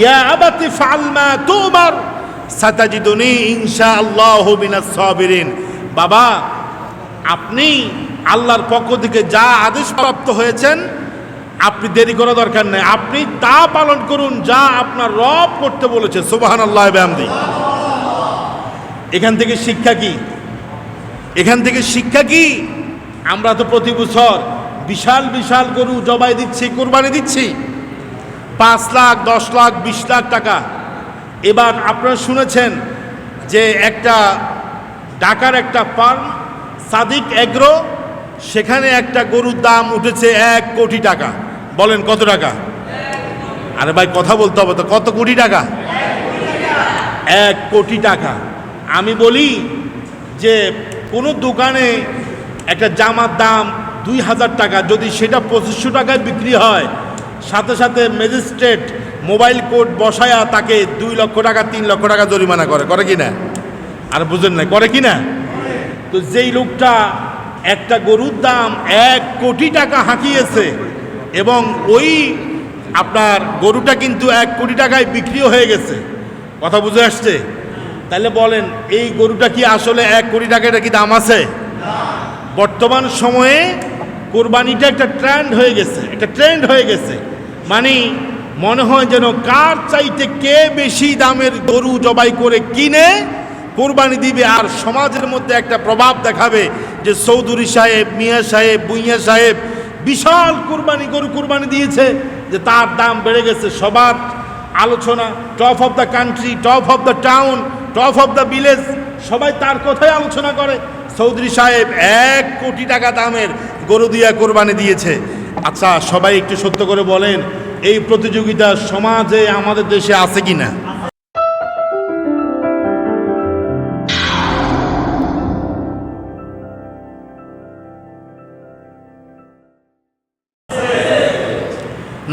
ইয়া আবাতি ফাল মা তুমার সাতাজিদুনি ইনশাআল্লাহু মিনাস সাবিরিন। বাবা, আপনি আল্লাহর পক্ষ থেকে যা আদেশ প্রাপ্ত হয়েছেন, আপনি দেরি করা দরকার নেই। আপনি তা পালন করুন, যা আপনার রব করতে বলেছে। সুবহানাল্লাহ, বিহামদি। এখান থেকে শিক্ষা কি? এখান থেকে শিক্ষা কি? আমরা তো প্রতি বছর বিশাল বিশাল গরু জবাই দিচ্ছি, কোরবানি দিচ্ছি। পাঁচ লাখ, দশ লাখ, বিশ লাখ টাকা। এবার আপনারা শুনেছেন যে একটা ঢাকার একটা ফার্ম, সাদিক এগ্রো, সেখানে একটা গরুর দাম উঠেছে এক কোটি টাকা। বলেন কত টাকা? আরে ভাই, কথা বলতে হবে তো। কত কোটি টাকা? এক কোটি টাকা। আমি বলি যে কোনো দোকানে একটা জামার দাম দুই হাজার টাকা, যদি সেটা পঁচিশশো টাকায় বিক্রি হয় সাথে সাথে ম্যাজিস্ট্রেট মোবাইল কোড বসায়া তাকে দুই লক্ষ টাকা, তিন লক্ষ টাকা জরিমানা করে। করে কি না? আর বুঝেন না, করে কি না? তো যেই লোকটা একটা গরুর দাম এক কোটি টাকা হাঁকিয়েছে এবং ওই আপনার গরুটা কিন্তু এক কোটি টাকায় বিক্রিও হয়ে গেছে। কথা বুঝে আসছে? তাহলে বলেন, এই গরুটা কি আসলে এক কোটি টাকা, এটা কি দাম আছে? বর্তমান সময়ে কোরবানিটা একটা ট্রেন্ড হয়ে গেছে, একটা ট্রেন্ড হয়ে গেছে। মানে মনে হয় যেন কার চাইতে কে বেশি দামের গরু জবাই করে কিনে কোরবানি দিবে? আর সমাজের মধ্যে একটা প্রভাব দেখাবে যে চৌধুরী সাহেব, মিয়া সাহেব, বুইয়া সাহেব বিশাল কোরবানি, গরু কোরবানি দিয়েছে যে তার দাম বেড়ে গেছে। সবার আলোচনা top of the country top of the town top of the village সবাই তার কথাই আলোচনা করে। চৌধুরী সাহেব এক কোটি টাকা দামের গরু দিয়া কোরবানি দিয়েছে। আচ্ছা সবাই একটু সত্য করে বলেন, এই প্রতিযোগিতা সমাজে আমাদের দেশে আছে কি না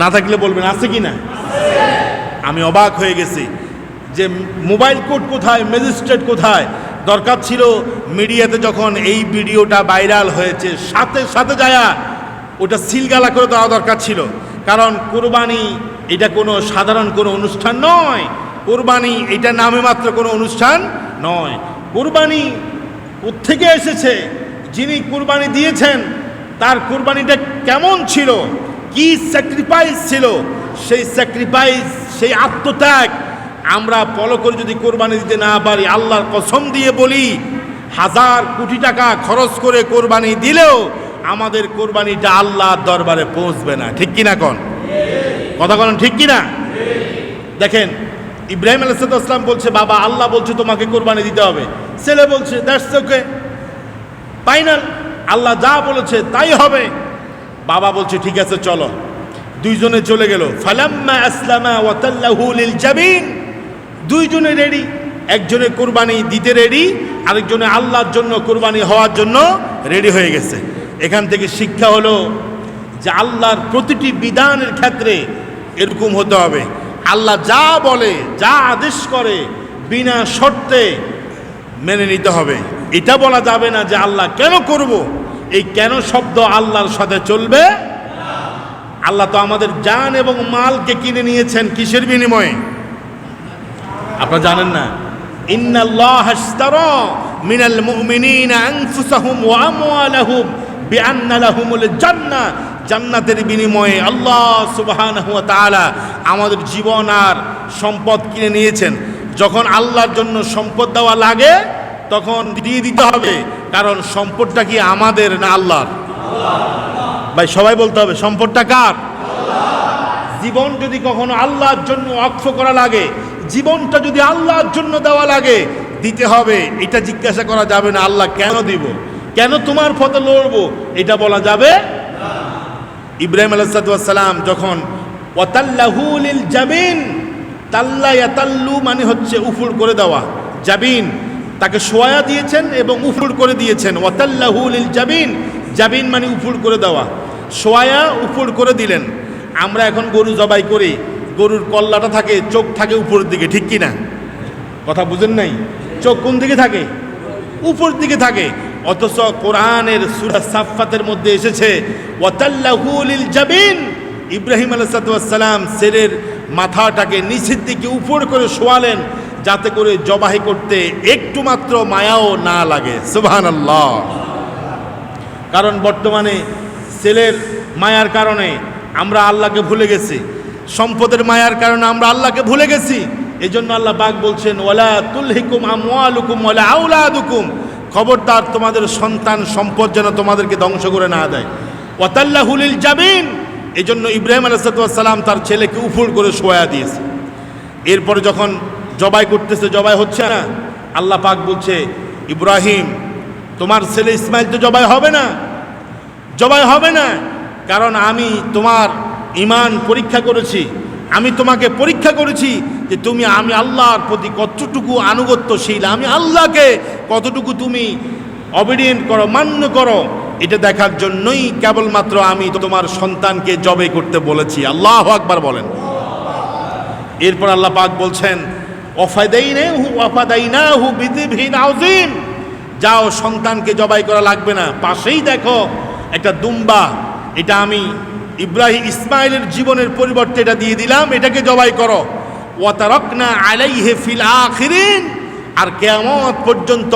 না থাকলে বলবেন, আছে কি না আমি অবাক হয়ে গেছি যে মোবাইল কোর্ট কোথায়, ম্যাজিস্ট্রেট কোথায়? দরকার ছিল মিডিয়াতে যখন এই ভিডিওটা ভাইরাল হয়েছে, সাথে সাথে যায়া ওটা সিলগালা করে দেওয়া দরকার ছিল। কারণ কোরবানি এটা কোনো সাধারণ কোনো অনুষ্ঠান নয়। কোরবানি এটা নামে মাত্র কোনো অনুষ্ঠান নয়। কোরবানি কোত্থেকে এসেছে? যিনি কোরবানি দিয়েছেন, তার কোরবানিটা কেমন ছিল? কি স্যাক্রিফাইস ছিল? সেই স্যাক্রিফাইস সেই আত্মত্যাগ আমরা ফলো করে যদি কোরবানি দিতে না পারি, আল্লাহর কসম দিয়ে বলি, হাজার কোটি টাকা খরচ করে কোরবানি দিলেও আমাদের কোরবানিটা আল্লাহর দরবারে পৌঁছবে না। ঠিক কিনা কন? কথা বলেন ঠিক কিনা? দেখেন, ইব্রাহিম আলাইসালাম বলছে, বাবা, আল্লাহ বলছে তোমাকে কোরবানি দিতে হবে। ছেলে বলছে দ্যাটস ওকে ফাইনাল আল্লাহ যা বলেছে তাই হবে। বাবা বলছে, ঠিক আছে, চলো। দুইজনে চলে গেল। ফালাম্মা আসলামা ওয়াতাল্লাহু লিল জাবিন। দুইজনে রেডি একজনে কোরবানি দিতে রেডি আরেকজনে আল্লাহর জন্য কোরবানি হওয়ার জন্য রেডি হয়ে গেছে। এখান থেকে শিক্ষা হলো যে আল্লাহর প্রতিটি বিধানের ক্ষেত্রে এরকম হতে হবে। আল্লাহ যা বলে, যা আদেশ করে, বিনা শর্তে মেনে নিতে হবে। এটা বলা যাবে না যে আল্লাহ কেন করব। এই কেন শব্দ আল্লাহর সাথে চলবে? আল্লাহ তো আমাদের জান এবং মালকে কিনে নিয়েছেন কিসের বিনিময়ে? আপনারা জানেন না। ইন্নাল্লাহ মিনাল জান্নাহ। জান্নাতের বিনিময়ে আল্লাহ সুবহানাহু আমাদের জীবন আর সম্পদ কিনে নিয়েছেন। যখন আল্লাহর জন্য সম্পদ দেওয়া লাগে, তখন দিয়ে দিতে হবে। কারণ সম্পদটা কি আমাদের না আল্লাহর? ভাই, সবাই বলতে হবে, সম্পদটা কার? জীবন যদি কখনো আল্লাহর জন্য অক্ষ করা লাগে জীবনটা যদি আল্লাহর জন্য দেওয়া লাগে, দিতে হবে। এটা জিজ্ঞাসা করা যাবে না, আল্লাহ কেন দিব? কেন তোমার পথে লড়বো? এটা বলা যাবে ইব্রাহিম আলাইসালাম যখন ওয়াতাল্লাহুলিল জাবিন তাল্লা ইয়াতাল্লু মানে হচ্ছে উফুর করে দেওয়া। জাবিন তাকে সোয়া দিয়েছেন এবং উফুর করে দিয়েছেন। ওয়াতাল্লাহুলিল জাবিন জাবিন মানে উফুর করে দেওয়া। সোয়া উফুর করে দিলেন। আমরা এখন গরু জবাই করি। গরুর কল্লাটা থাকে, চোখ থাকে উপরের দিকে, ঠিক কি না কথা বুঝেন নাই? চোখ কোন দিকে থাকে? উপর দিকে থাকে। অথচ কোরআনের সুরা সাফাতের মধ্যে এসেছে ইব্রাহিম আলাইসালাম সেরের মাথাটাকে নিচের দিকে উপর করে শোয়ালেন, যাতে করে জবাহি করতে একটু মাত্র মায়াও না লাগে। সুবহান আল্লাহ কারণ বর্তমানে ছেলের মায়ার কারণে আমরা আল্লাহকে ভুলে গেছি। সম্পদের মায়ার কারণে আমরা আল্লাহকে ভুলে গেছি। এই জন্য আল্লাহ বাগ বলছেন ওলা তুলহিকুম আমওয়ালুকুম ওলা আউলাদুকুম। খবরদার তোমাদের সন্তান সম্পদ যেন তোমাদেরকে ধ্বংস করে না দেয়। ওয়াতাল্লাহুলিল জামিন এই জন্য ইব্রাহিম আলাইসালাম তার ছেলেকে উফুল করে শোয়া দিয়েছে। এরপরে যখন জবাই করতেছে, জবাই হচ্ছে না, আল্লাহ পাক বলছে, ইব্রাহিম, তোমার ছেলে ইসমাইল তো জবাই হবে না। জবাই হবে না, কারণ আমি তোমার ইমান পরীক্ষা করেছি। আমি তোমাকে পরীক্ষা করেছি যে তুমি, আমি আল্লাহর প্রতি কতটুকু আনুগত্যশীল আমি আল্লাহকে কতটুকু তুমি অবিডিয়েন্ট করো, মান্য করো, এটা দেখার জন্যই কেবলমাত্র আমি তোমার সন্তানকে জবে করতে বলেছি। আল্লাহ আকবার বলেন। এরপর আল্লাহ পাক বলছেন যাও, সন্তানকে জবাই করা লাগবে না। পাশেই দেখো একটা দুম্বা, এটা আমি ইব্রাহিম ইসমাইলের জীবনের পরিবর্তে এটা দিয়ে দিলাম, এটাকে জবাই করো। ওয়াতারকনা আলাইহি ফিল আখিরিন, আর কেয়ামত পর্যন্ত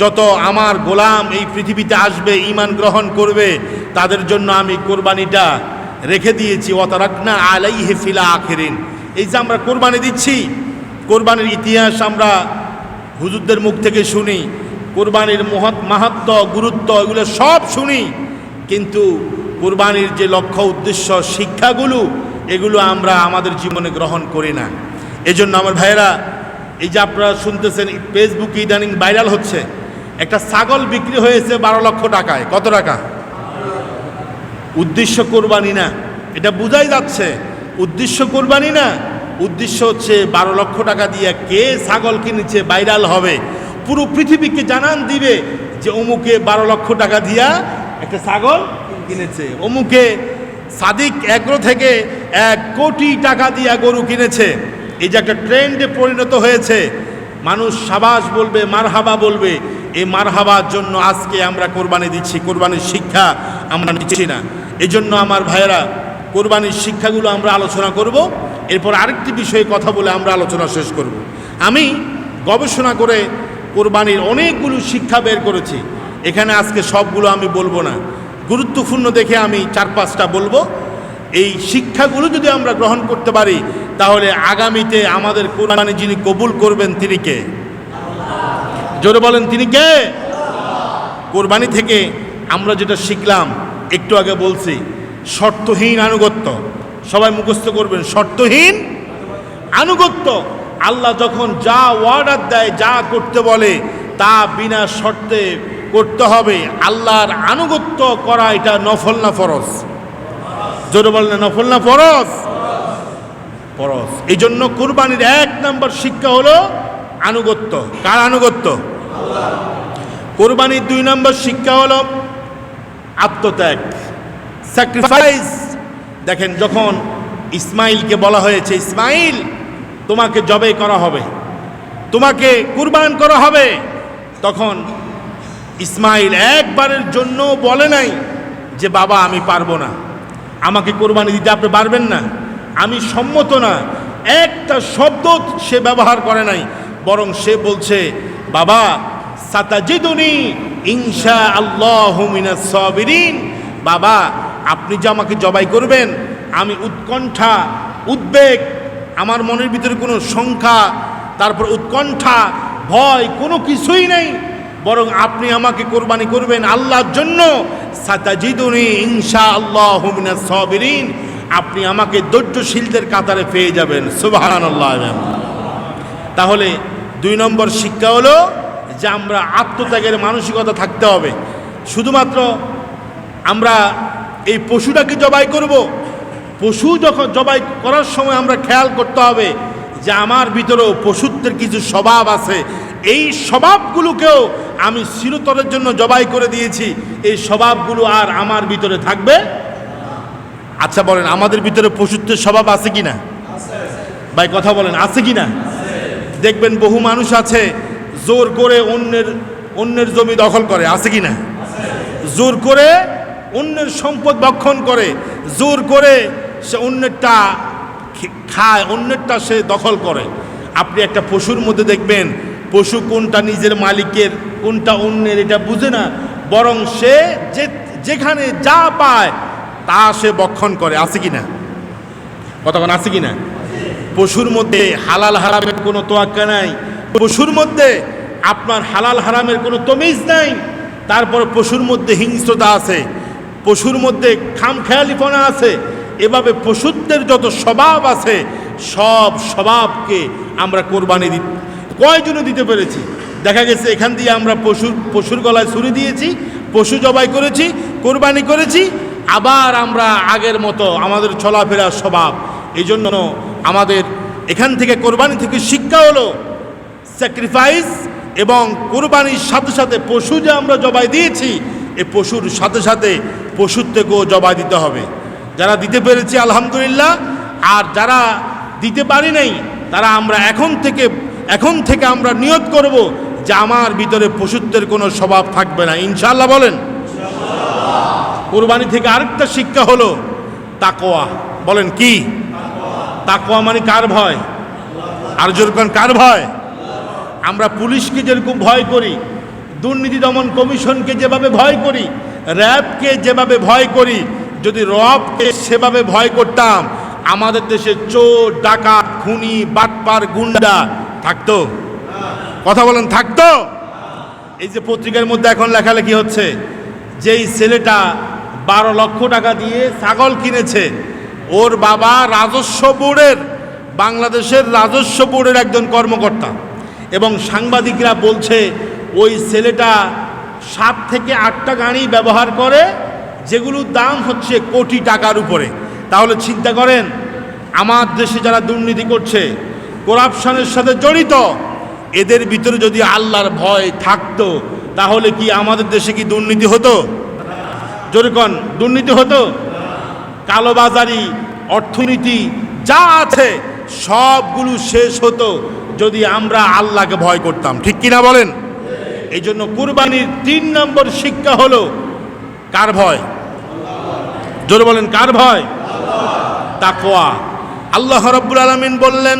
যত আমার গোলাম এই পৃথিবীতে আসবে, ঈমান গ্রহণ করবে, তাদের জন্য আমি কোরবানিটা রেখে দিয়েছি, ওয়াতারকনা আলাইহি ফিল আখিরিন। এই যে আমরা কোরবানি দিচ্ছি, কোরবানির ইতিহাস আমরা হুজুরদের মুখ থেকে শুনি, কোরবানির মহৎ মাহাত্ম গুরুত্ব, এগুলো সব শুনি, কিন্তু কোরবানির যে লক্ষ্য, উদ্দেশ্য, শিক্ষাগুলো, এগুলো আমরা আমাদের জীবনে গ্রহণ করি না। এজন্য আমার ভাইয়েরা, এই যে আপনারা শুনতেছেন ফেসবুকে ইদানিং ভাইরাল হচ্ছে। একটা ছাগল বিক্রি হয়েছে বারো লক্ষ টাকায়। কত টাকা? উদ্দেশ্য কোরবানি না। এটা বোঝাই যাচ্ছে, উদ্দেশ্য কোরবানি না। উদ্দেশ্য হচ্ছে বারো লক্ষ টাকা দিয়ে কে ছাগল কিনেছে, ভাইরাল হবে। পুরো পৃথিবীকে জানান দিবে যে অমুকে বারো লক্ষ টাকা দিয়া একটা ছাগল কিনেছে। অমুকে সাদিক এগ্রো থেকে এক কোটি টাকা দিয়া গরু কিনেছে। এই যে একটা ট্রেন্ডে পরিণত হয়েছে। মানুষ সাবাস বলবে, মারহাবা বলবে, এই মারহাবার জন্য আজকে আমরা কোরবানি দিচ্ছি। কোরবানির শিক্ষা আমরা নিচ্ছি না। এই জন্য আমার ভাইয়েরা, কোরবানির শিক্ষাগুলো আমরা আলোচনা করব। এরপর আরেকটি বিষয়ে কথা বলে আমরা আলোচনা শেষ করব। আমি গবেষণা করে কোরবানির অনেকগুলো শিক্ষা বের করেছি। এখানে আজকে সবগুলো আমি বলব না। গুরুত্বপূর্ণ দেখে আমি চার পাঁচটা বলব। এই শিক্ষাগুলো যদি আমরা গ্রহণ করতে পারি, তাহলে আগামীতে আমাদের কোরবানি যিনি কবুল করবেন তিনি কে? জোরে বলেন, তিনি কে? কোরবানি থেকে আমরা যেটা শিখলাম, একটু আগে বলছি, শর্তহীন আনুগত্য। সবাই মুখস্থ করবেন, শর্তহীন আনুগত্য। আল্লাহ যখন যা অর্ডার দেয়, যা করতে বলে, তা বিনা শর্তে করতে হবে। আল্লাহর আনুগত্য করা এটা নফল না ফরজ? জোরে বলেন, নফল না ফরজ? ফরজ। এই জন্য কুরবানির এক নম্বর শিক্ষা হলো আনুগত্য। কার আনুগত্য? কোরবানির দুই নম্বর শিক্ষা হলো আত্মত্যাগ। স্যাক্রিফাইস দেখেন, যখন ইসমাইলকে বলা হয়েছে, ইসমাইল, তোমাকে জবে করা হবে। তোমাকে কুরবান করা হবে। তখন ইসমাইল একবারের জন্য বলে নাই যে, বাবা, আমি পারব না। আমাকে কোরবানি দিতে আপনি পারবেন না। আমি সম্মত না। একটা শব্দ সে ব্যবহার করে নাই। বরং সে বলছে, বাবা, সাতাজিদুনি ইনশা আল্লাহ সাবিরিন। বাবা, আপনি যে আমাকে জবাই করবেন, আমি উৎকণ্ঠা, উদ্বেগ, আমার মনের ভিতরে কোনো শঙ্কা, তারপর উৎকণ্ঠা, ভয়, কোনো কিছুই নেই। বরং আপনি আমাকে কোরবানি করবেন আল্লাহর জন্য। সাতাজিদুনি ইনশা আল্লাহ সাবিরিন। আপনি আমাকে ধৈর্যশীলদের কাতারে পেয়ে যাবেন। সুবাহান আল্লাহ তাহলে দুই নম্বর শিক্ষা হলো যে আমরা আত্মত্যাগের মানসিকতা থাকতে হবে। শুধুমাত্র আমরা এই পশুটাকে জবাই করব, পশু যখন জবাই করার সময় আমরা খেয়াল করতে হবে যে আমার ভিতরেও পশুত্বের কিছু স্বভাব আছে। এই স্বভাবগুলোকেও আমি চিরতরের জন্য জবাই করে দিয়েছি। এই স্বভাবগুলো আর আমার ভিতরে থাকবে? আচ্ছা বলেন, আমাদের ভিতরে পশুত্বের স্বভাব আছে কি না ভাই, কথা বলেন, আছে কি না দেখবেন বহু মানুষ আছে, জোর করে অন্যের অন্যের জমি দখল করে, আছে কি না জোর করে অন্যের সম্পদ ভক্ষণ করে, জোর করে সে অন্যেরটা খায়, অন্যেরটা সে দখল করে। আপনি একটা পশুর মধ্যে দেখবেন পশু কোনটা নিজের মালিকের, কোনটা অন্যের, এটা বুঝে না। বরং সে যে, যেখানে যা পায়, তা সে বক্ষণ করে। আছে কি না? কতক্ষণ আছে কি না? পশুর মধ্যে হালাল হারামের কোনো তোয়াক্কা নাই। পশুর মধ্যে আপনার হালাল হারামের কোনো তমিজ নাই। তারপর পশুর মধ্যে হিংস্রতা আছে। পশুর মধ্যে খামখেয়ালিপনা আছে। এভাবে পশুত্বের যত স্বভাব আছে, সব স্বভাবকে আমরা কোরবানি দি কয়জনে দিতে পেরেছি? দেখা গেছে এখান দিয়ে আমরা পশুর পশুর গলায় ছুরি দিয়েছি, পশু জবাই করেছি, কোরবানি করেছি, আবার আমরা আগের মতো আমাদের চলাফেরার স্বভাব। এই জন্য আমাদের এখান থেকে কোরবানি থেকে শিক্ষা হলো স্যাক্রিফাইস এবং কোরবানির সাথে সাথে পশু যে আমরা জবাই দিয়েছি, এ পশুর সাথে সাথে পশুর থেকেও জবাই দিতে হবে। যারা দিতে পেরেছি, আলহামদুলিল্লাহ, আর যারা দিতে পারি নাই, তারা আমরা এখন থেকে এখন থেকে আমরা নিয়ত করব যে আমার ভিতরে পশুত্বের কোনো স্বভাব থাকবে না। ইনশাল্লাহ বলেন। কোরবানি থেকে আরেকটা শিক্ষা হলো তাকোয়া বলেন কি? তাকোয়া মানে কার ভয়? আর যেরকম কার ভয়? আমরা পুলিশকে যেরকম ভয় করি, দুর্নীতি দমন কমিশনকে যেভাবে ভয় করি, র্যাবকে যেভাবে ভয় করি, যদি রবকে সেভাবে ভয় করতাম, আমাদের দেশে চোর, ডাকাত, খুনি, বাটপার, গুন্ডা থাকতো? কথা বলেন, থাকতো? এই যে পত্রিকার মধ্যে এখন লেখালেখি হচ্ছে, যেই ছেলেটা বারো লক্ষ টাকা দিয়ে ছাগল কিনেছে, ওর বাবা রাজস্ব বোর্ডের, বাংলাদেশের রাজস্ব বোর্ডের একজন কর্মকর্তা। এবং সাংবাদিকরা বলছে, ওই ছেলেটা সাত থেকে আটটা গাড়ি ব্যবহার করে, যেগুলোর দাম হচ্ছে কোটি টাকার উপরে। তাহলে চিন্তা করেন, আমার দেশে যারা দুর্নীতি করছে করাপশনের সাথে জড়িত। এদের ভিতরে যদি আল্লাহর ভয় থাকতো, তাহলে কি আমাদের দেশে কি দুর্নীতি হতো? যেরকম দুর্নীতি হতো? কালোবাজারি, অর্থনীতি যা আছে, সবগুলো শেষ হতো যদি আমরা আল্লাহকে ভয় করতাম। ঠিক কিনা বলেন? এই জন্য কুরবানির তিন নম্বর শিক্ষা হলো, কার ভয়? জোরে বলেন, কার ভয়? তাকোয়া আল্লাহ রব্বুল আলমিন বললেন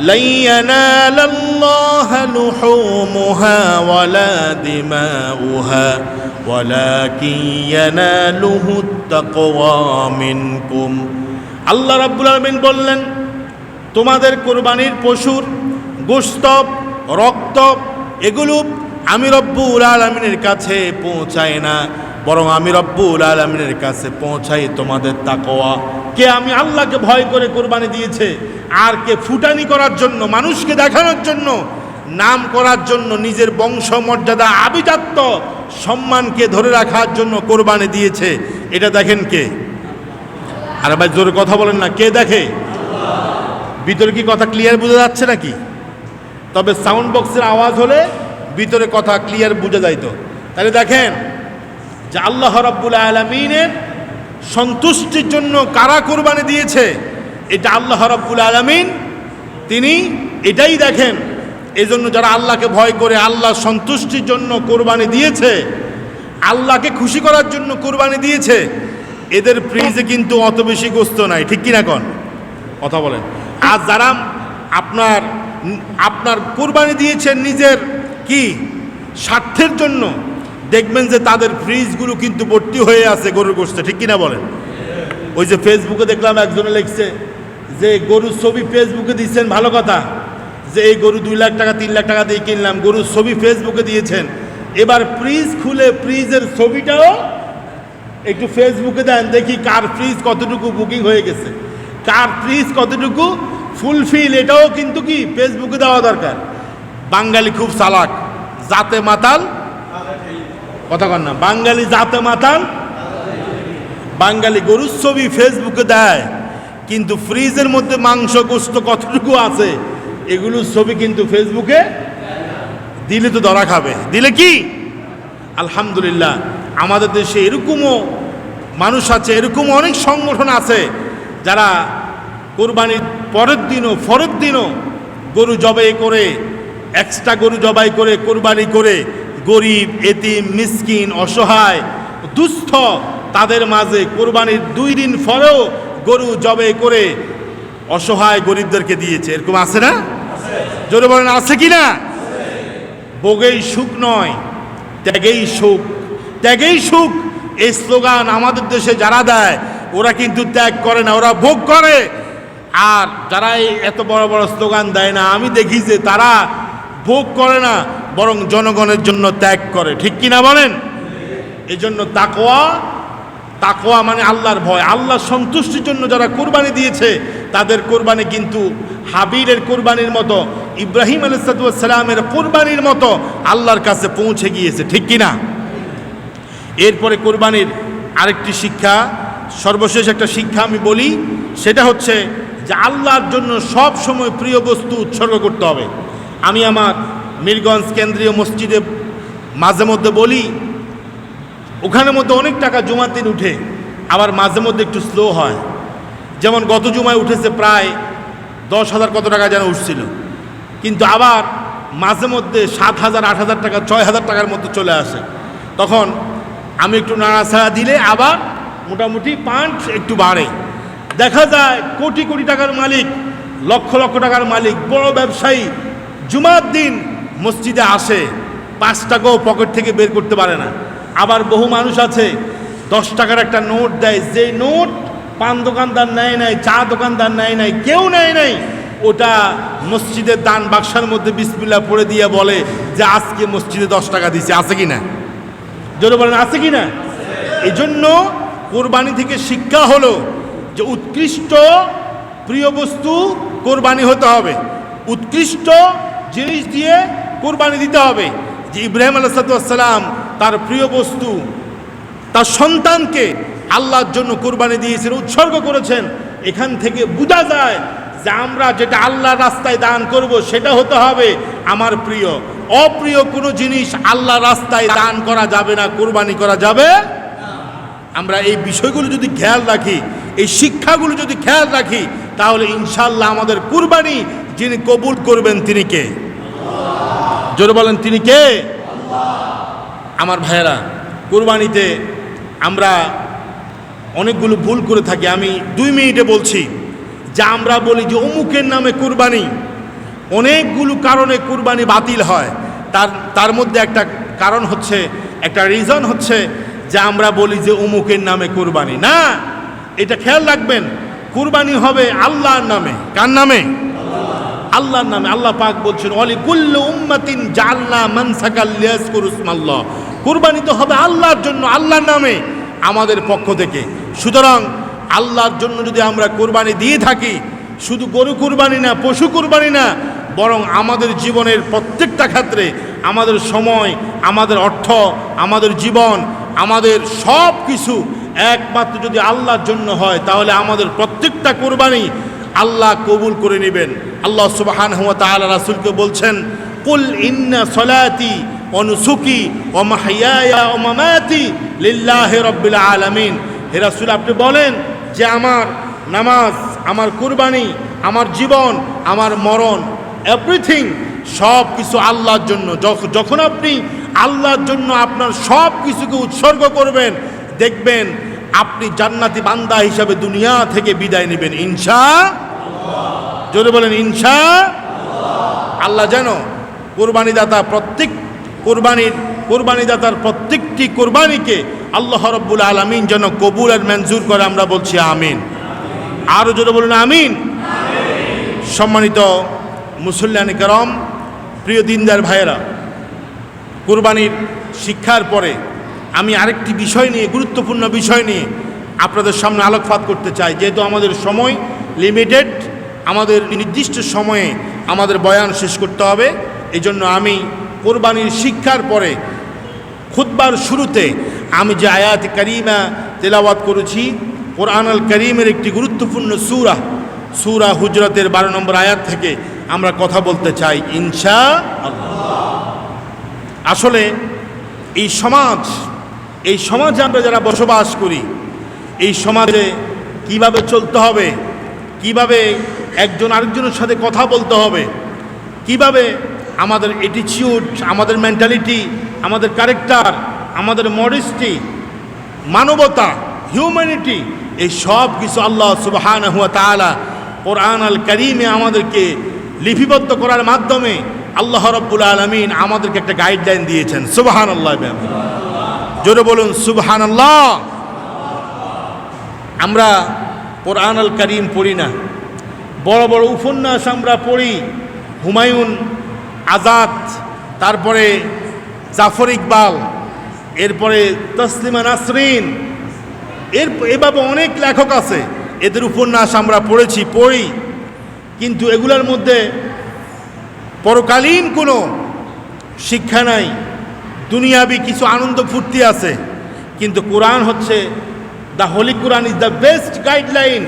لن ينال الله لحومها ولا دماؤها ولكن يناله التقوى منكم আল্লাহ রাব্বুল আলামিন বললেন তোমাদের কোরবানির পশুর গোস্ত রক্ত এগুলো আমি রব্বুল আলমিনের কাছে পৌঁছায় না বরং আমি রব্বুল আলমিনের কাছে পৌঁছাই তোমাদের তাকোয়া কে আমি আল্লাহকে ভয় করে কোরবানি দিয়েছে? আর কে ফুটানি করার জন্য, মানুষকে দেখানোর জন্য, নাম করার জন্য, নিজের বংশ মর্যাদা আভিজাত্য সম্মানকে ধরে রাখার জন্য কোরবানি দিয়েছে। এটা দেখেন কে? আর ভাই, জোরে কথা বলেন না, কে দেখে? ভিতরে কি কথা ক্লিয়ার বোঝা যাচ্ছে নাকি? তবে সাউন্ড বক্সের আওয়াজ হলে ভিতরে কথা ক্লিয়ার বোঝা যাইতো। তাহলে দেখেন যে আল্লাহ রাব্বুল আলমিনের সন্তুষ্টির জন্য কারা কোরবানি দিয়েছে, এটা আল্লাহ রাব্বুল আলমিন, তিনি এটাই দেখেন। এই জন্য যারা আল্লাহকে ভয় করে, আল্লাহ সন্তুষ্টির জন্য কোরবানি দিয়েছে, আল্লাহকে খুশি করার জন্য কোরবানি দিয়েছে, এদের ফ্রিজে কিন্তু অত বেশি গোস্ত নাই, ঠিক কিনা কন? কথা বলেন। আর যারা আপনার আপনার কোরবানি দিয়েছেন নিজের কি? স্বার্থের জন্য। দেখবেন যে তাদের ফ্রিজগুলো কিন্তু ভর্তি হয়ে আছে গরুর গোস্তে ঠিক কিনা বলেন? ওই যে ফেসবুকে দেখলাম একজনে লিখছে যে, গরুর ছবি ফেসবুকে দিচ্ছেন ভালো কথা। যে এই গরু দুই লাখ টাকা, তিন লাখ টাকা দিয়ে কিনলাম, গরুর ছবি ফেসবুকে দিয়েছেন। এবার ফ্রিজ খুলে ফ্রিজের ছবিটাও একটু ফেসবুকে দেন, দেখি কার ফ্রিজ কতটুকু বুকিং হয়ে গেছে। কার ফ্রিজ কতটুকু ফুলফিল এটাও কিন্তু কি ফেসবুকে দেওয়া দরকার। বাঙালি খুব চালাক, জাতে মাতাল কথা কন না। বাঙালি জাতে মাতাল। বাঙালি গরুর ছবি ফেসবুকে দেয়, কিন্তু ফ্রিজের মধ্যে মাংস, গোস্ত কতটুকু আছে, এগুলোর ছবি কিন্তু ফেসবুকে দিলে তো ধরা খাবে। দিলে কি? আলহামদুলিল্লাহ, আমাদের দেশে এরকমও মানুষ আছে, এরকম অনেক সংগঠন আছে, যারা কোরবানির পরের দিনও, ফরের দিনও গরু জবাই করে এক্সট্রা গরু জবাই করে, কোরবানি করে গরিব, এতিম, মিসকিন, অসহায়, দুস্থ, তাদের মাঝে কোরবানির দুই দিন পরেও গরু জবে করে অসহায় গরিবদেরকে দিয়েছে। এরকম আছে না? জোরে বলেন, আছে কি না? ভোগেই সুখ নয়, ত্যাগেই সুখ। ত্যাগেই সুখ এই স্লোগান আমাদের দেশে যারা দেয়, ওরা কিন্তু ত্যাগ করে না, ওরা ভোগ করে। আর যারা এত বড় বড় স্লোগান দেয় না, আমি দেখি যে তারা ভোগ করে না বরং জনগণের জন্য ত্যাগ করে। ঠিক কি না বলেন? এই জন্য তাকোয়া তাকোয়া মানে আল্লাহর ভয়। আল্লাহর সন্তুষ্টির জন্য যারা কোরবানি দিয়েছে, তাদের কোরবানি কিন্তু হাবিরের কোরবানির মতো, ইব্রাহিম আলাইসালামের কোরবানির মতো আল্লাহর কাছে পৌঁছে গিয়েছে। ঠিক কি না এরপরে কোরবানির আরেকটি শিক্ষা, সর্বশেষ একটা শিক্ষা আমি বলি, সেটা হচ্ছে যে আল্লাহর জন্য সব সময় প্রিয় বস্তু উৎসর্গ করতে হবে। আমি আমার মিরগঞ্জ কেন্দ্রীয় মসজিদে মাঝে মধ্যে বলি ওখানের মধ্যে অনেক টাকা জুমার দিন উঠে, আবার মাঝে মধ্যে একটু স্লো হয়। যেমন গত জুমায় উঠেছে প্রায় দশ হাজার কত টাকা যেন উঠছিল। কিন্তু আবার মাঝে মধ্যে সাত হাজার, আট হাজার টাকা, ছয় হাজার টাকার মধ্যে চলে আসে। তখন আমি একটু নাড়াছাড়া দিলে আবার মোটামুটি পাঁচ একটু বাড়ে। দেখা যায় কোটি কোটি টাকার মালিক, লক্ষ লক্ষ টাকার মালিক, বড় ব্যবসায়ী, জুমার দিন মসজিদে আসে, পাঁচ টাকাও পকেট থেকে বের করতে পারে না। আবার বহু মানুষ আছে, দশ টাকার একটা নোট দেয় যে নোট পান দোকানদার নেয় নাই, চা দোকানদার নেয় নাই, কেউ নেয় নাই, ওটা মসজিদের দান বাক্সার মধ্যে বিসমিল্লা পড়ে দিয়ে বলে যে আজকে মসজিদে দশ টাকা দিছে, আছে কি না? জোরে বলেন, আছে কি না? এই জন্য কোরবানি থেকে শিক্ষা হলো যে উৎকৃষ্ট প্রিয় বস্তু কোরবানি হতে হবে। উৎকৃষ্ট জিনিস দিয়ে কোরবানি দিতে হবে যে ইব্রাহিম আলাইসালাম তার প্রিয় বস্তু, তার সন্তানকে আল্লাহর জন্য কোরবানি দিয়েছেন, উৎসর্গ করেছেন। এখান থেকে বোঝা যায় যে আমরা যেটা আল্লাহর রাস্তায় দান করব সেটা হতে হবে আমার প্রিয়। অপ্রিয় কোনো জিনিস আল্লাহ রাস্তায় দান করা যাবে না, কোরবানি করা যাবে আমরা এই বিষয়গুলো যদি খেয়াল রাখি, এই শিক্ষাগুলো যদি খেয়াল রাখি, তাহলে ইনশাল্লাহ আমাদের কুরবানি যিনি কবুল করবেন তিনি কে? জোরে বলেন, তিনি কে? আমার ভাইয়েরা, কুরবানিতে আমরা অনেকগুলো ভুল করে থাকি, আমি দুই মিনিটে বলছি। যা আমরা বলি যে অমুকের নামে কুরবানি, অনেকগুলো কারণে কুরবানি বাতিল হয়। তার তার মধ্যে একটা কারণ হচ্ছে, একটা রিজন হচ্ছে যে আমরা বলি যে অমুকের নামে কুরবানি। না, এটা খেয়াল রাখবেন, কুরবানি হবে আল্লাহর নামে। কার নামে? আল্লাহর নামে আল্লাহ পাক বলছেন অলি কুল্লু উম্মাতিন জাল্লা মানসাকাল লিয়াজকুরু ইসমাল্লাহ। কুরবানি তো হবে আল্লাহর জন্য, আল্লাহর নামে, আমাদের পক্ষ থেকে। সুতরাং আল্লাহর জন্য যদি আমরা কোরবানি দিয়ে থাকি, শুধু গরু কুরবানি না, পশু কুরবানি না, বরং আমাদের জীবনের প্রত্যেকটা ক্ষেত্রে আমাদের সময়, আমাদের অর্থ, আমাদের জীবন, আমাদের সব কিছু একমাত্র যদি আল্লাহর জন্য হয়, তাহলে আমাদের প্রত্যেকটা কোরবানি আল্লাহ কবুল করে নেবেন। আল্লাহ সুবাহান হুয়া তাআলা রাসুলকে বলছেন, কুল ইন্না সলাতি অনুসুকি ও মামাতি লিল্লাহি রাব্বিল আলামিন। হে রাসুল, আপনি বলেন যে আমার নামাজ, আমার কুরবানি, আমার জীবন, আমার মরণ এভরিথিং সব কিছু আল্লাহর জন্য। যখ- যখন আপনি আল্লাহর জন্য আপনার সব কিছুকে উৎসর্গ করবেন, দেখবেন আপনি জান্নাতি বান্দা হিসাবে দুনিয়া থেকে বিদায় নেবেন, ইনশা জোরে বলেন, ইনশা আল্লাহ। যেন কোরবানিদাতা প্রত্যেক কোরবানির, কোরবানিদাতার প্রত্যেকটি কোরবানিকে আল্লাহ রব্বুল আলমিন যেন কবুল আর মঞ্জুর করে আমরা বলছি আমিন। আরও জোরে বলুন, আমিন। সম্মানিত মুসল্লানি করম, প্রিয় দিনদার ভাইয়েরা, কোরবানির শিক্ষার পরে আমি আরেকটি বিষয় নিয়ে, গুরুত্বপূর্ণ বিষয় নিয়ে আপনাদের সামনে আলোকপাত করতে চাই। যেহেতু আমাদের সময় লিমিটেড আমাদের নির্দিষ্ট সময়ে আমাদের বয়ান শেষ করতে হবে। এই জন্য আমি কোরবানির শিক্ষার পরে খুতবার শুরুতে আমি যে আয়াত করিমা তেলাওয়াত করেছি, কোরআন আল করিমের একটি গুরুত্বপূর্ণ সুরা সুরা হুজরতের বারো নম্বর আয়াত থেকে আমরা কথা বলতে চাই, ইনশা আসলে এই সমাজ এই সমাজে আমরা যারা বসবাস করি, এই সমাজে কীভাবে চলতে হবে, কীভাবে একজন আরেকজনের সাথে কথা বলতে হবে, কীভাবে আমাদের এটিচিউড আমাদের মেন্টালিটি আমাদের ক্যারেক্টার আমাদের মডেস্টি মানবতা হিউম্যানিটি এই সব কিছু আল্লাহ সুবাহান হুয়া তালা কোরআন আল করিমে আমাদেরকে লিপিবদ্ধ করার মাধ্যমে আল্লাহ রব্বুল আলমিন আমাদেরকে একটা গাইডলাইন দিয়েছেন। সুবাহান আল্লাহ জোরে বলুন সুবাহান আল্লাহ আমরা কোরআন আল করিম পড়ি না। বড় বড় উপন্যাস আমরা পড়ি, হুমায়ুন আজাদ, তারপরে জাফর ইকবাল, এরপরে তসলিমা নাসরিন, এর এভাবে অনেক লেখক আছে। এদের উপন্যাস আমরা পড়েছি, পড়ি। কিন্তু এগুলোর মধ্যে পরকালীন কোনো শিক্ষা নাই। দুনিয়াবি কিছু আনন্দ ফুর্তি আছে, কিন্তু কোরআন হচ্ছে the holy Quran is the best guideline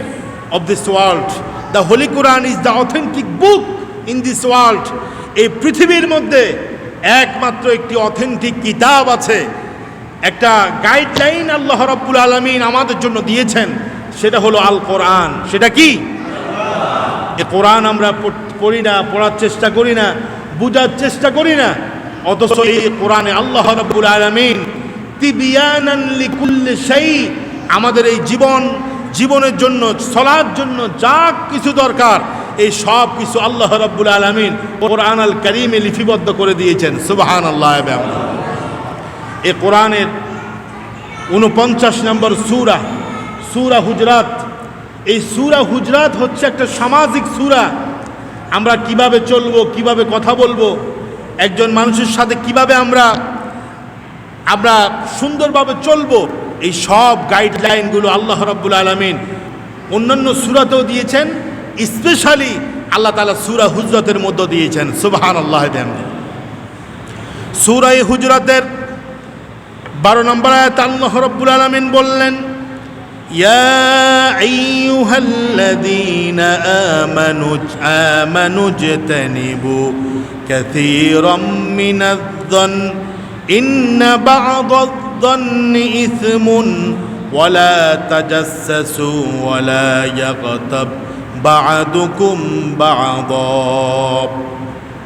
of this world the holy Quran is the authentic book in this world এই পৃথিবীর মধ্যে একমাত্র একটি অথেন্টিক কিতাব আছে। একটা গাইডলাইন আল্লাহ রব্বুল আলমিন আমাদের জন্য দিয়েছেন, সেটা হলো আল কোরআন সেটা কি? এ কোরআন আমরা পড়ি না, পড়ার চেষ্টা করি না, বুঝার চেষ্টা করি না অথচ এই কোরআনে আল্লাহ রব্বুল আলমিন আমাদের এই জীবন, জীবনের জন্য চলার জন্য যা কিছু দরকার, এই সব কিছু আল্লাহ রব্বুল আলমিন কোরআন আল করিমে লিপিবদ্ধ করে দিয়েছেন। সুবাহান আল্লাহ এ কোরআনের উনপঞ্চাশ নম্বর সুরা সুরা হুজরাত। এই সুরা হুজরাত হচ্ছে একটা সামাজিক সুরা। আমরা কীভাবে চলবো, কীভাবে কথা বলব একজন মানুষের সাথে কীভাবে আমরা আমরা সুন্দরভাবে চলবো, এই সব গাইডলাইনগুলো আল্লাহ রব্বুল আলমিন অন্যান্য সুরাতেও দিয়েছেন স্পেশালি আল্লাহ তালা সুরা হুজরতের মধ্যে দিয়েছেন সুবাহান আল্লাহ সুরাই হুজরাতের বারো নম্বর আয়াত আল্লাহ রব্বুল আলমিন বললেন يا أيها الذين آمنوا آمنوا اجتنبوا كثيرا من الظن إن بعض الظن إثم ولا تجسسوا ولا يغتب بعضكم بعضا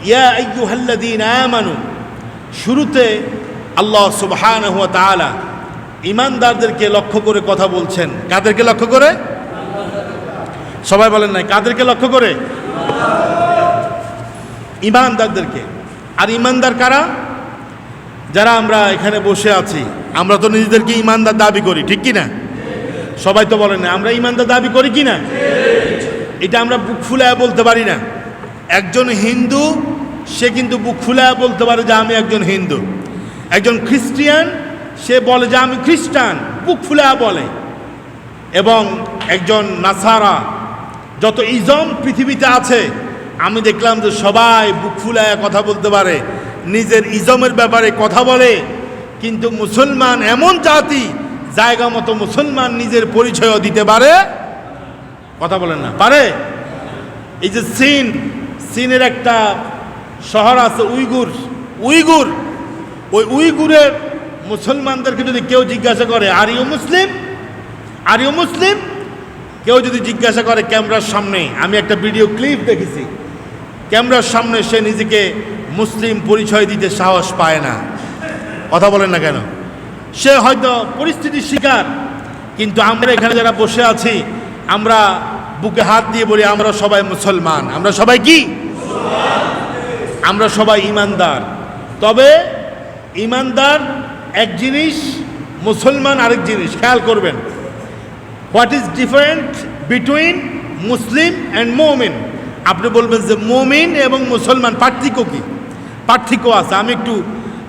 يا أيها الذين آمنوا শুরুতে আল্লাহ সুবহানাহু ওয়া তাআলা ইমানদারদেরকে লক্ষ্য করে কথা বলছেন। কাদেরকে লক্ষ্য করে? সবাই বলেন নাই, কাদেরকে লক্ষ্য করে? ইমানদারদেরকে। আর ইমানদার কারা? যারা আমরা এখানে বসে আছি, আমরা তো নিজেদেরকে ইমানদার দাবি করি, ঠিক কি না সবাই তো বলেন না আমরা ইমানদার দাবি করি কি না এটা আমরা বুক ফুলায় বলতে পারি না। একজন হিন্দু, সে কিন্তু বুক ফুলায় বলতে পারে যে আমি একজন হিন্দু। একজন খ্রিস্টিয়ান সে বলে যে আমি খ্রিস্টান, বুক ফুলায় বলে। এবং একজন নাসারা, যত ইজম পৃথিবীতে আছে, আমি দেখলাম যে সবাই বুক ফুলায় কথা বলতে পারে, নিজের ইজমের ব্যাপারে কথা বলে। কিন্তু মুসলমান এমন জাতি, জায়গা মতো মুসলমান নিজের পরিচয়ও দিতে পারে? কথা বলেন না, পারে? এই যে চীন চীনের একটা শহর আছে উইগুর উইগুর, ওই উইগুরের মুসলমানদেরকে যদি কেউ জিজ্ঞাসা করে are you Muslim are you Muslim কেউ যদি জিজ্ঞাসা করে ক্যামেরার সামনে। আমি একটা ভিডিও ক্লিপ দেখেছি। ক্যামেরার সামনে সে নিজেকে মুসলিম পরিচয় দিতে সাহস পায় না। কথা বলেন না কেন? সে হয়তো পরিস্থিতির শিকার, কিন্তু আমরা এখানে যারা বসে আছি, আমরা বুকে হাত দিয়ে বলি, আমরা সবাই মুসলমান। আমরা সবাই কি? আমরা সবাই ইমানদার। তবে ইমানদার এক জিনিস, মুসলমান আরেক জিনিস, খেয়াল করবেন। What is different between Muslim and মোমিন আপনি বলবেন যে মোমিন এবং মুসলমান পার্থক্য কি? পার্থক্য আছে। আমি একটু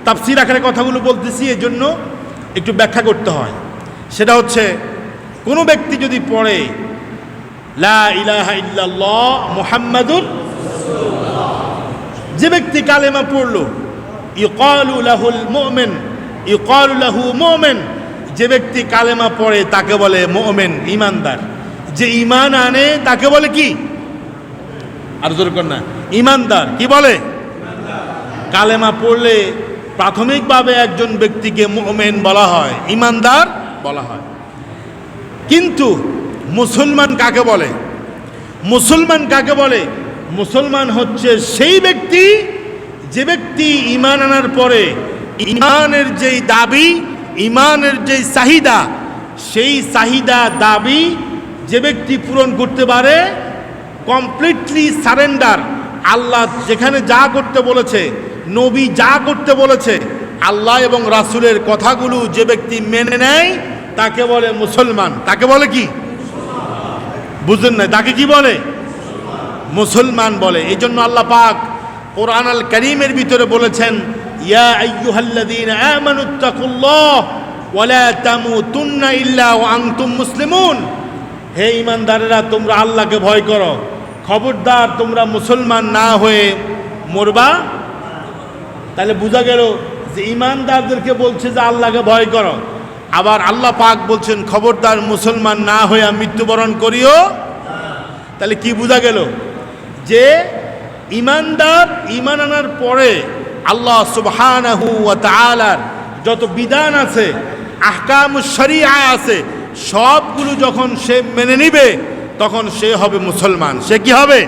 তাফসির আকারে কথাগুলো বলতেছি এই জন্য একটু ব্যাখ্যা করতে হয়। সেটা হচ্ছে, কোনো ব্যক্তি যদি পড়ে, লা ইলাহা ইল্লাল্লাহ মুহাম্মাদুর যে ব্যক্তি কালেমা পড়ল, ইকালু লাহুল মুমিন ইকালু লাহু মুমিন। যে ব্যক্তি কালেমা পড়ে, তাকে বলে মোমেন, ইমানদার। যে ইমান আনে, তাকে বলে কি? আর জোর না। ইমানদার, কি বলে? কালেমা পড়লে প্রাথমিকভাবে একজন ব্যক্তিকে মোমেন বলা হয়, ইমানদার বলা হয়। কিন্তু মুসলমান কাকে বলে? মুসলমান কাকে বলে? মুসলমান হচ্ছে সেই ব্যক্তি, যে ব্যক্তি ইমান আনার পরে ইমানের যেই দাবি, ইমানের যেই চাহিদা, সেই চাহিদা দাবি যে ব্যক্তি পূরণ করতে পারে কমপ্লিটলি সারেন্ডার আল্লাহ যেখানে যা করতে বলেছে, নবী যা করতে বলেছে, আল্লাহ এবং রাসুলের কথাগুলো যে ব্যক্তি মেনে নেয়, তাকে বলে মুসলমান। তাকে বলে কি? বুঝলেন না? তাকে কি বলে? মুসলমান বলে। এই জন্য আল্লাহ পাক কোরআন আল করিমের ভিতরে বলেছেন ইয়া আইয়ুহাল্লাযীনা আমানুত্তাকুল্লাহ ওয়ালা তামুতুন্না ইল্লা ওয়া আনতুম মুসলিমুন। হে ইমানদারেরা তোমরা আল্লাহকে ভয় করো। খবরদার, তোমরা মুসলমান না হয়ে মরবা। তাহলে বোঝা গেল যে ইমানদারদেরকে বলছে যে আল্লাহকে ভয় করো। আবার আল্লাহ পাক বলছেন, খবরদার, মুসলমান না হয়ে মৃত্যুবরণ করিও তাহলে কি বোঝা গেল? যে ইমানদার ইমান আনার পরে আল্লাহ সুবহানাহু ওয়া তাআলার যত বিধান আছে আহকাম শরিয়া আছে, সবগুলো যখন সে মেনে নিবে, তখন সে হবে মুসলমান। সে কি হবে?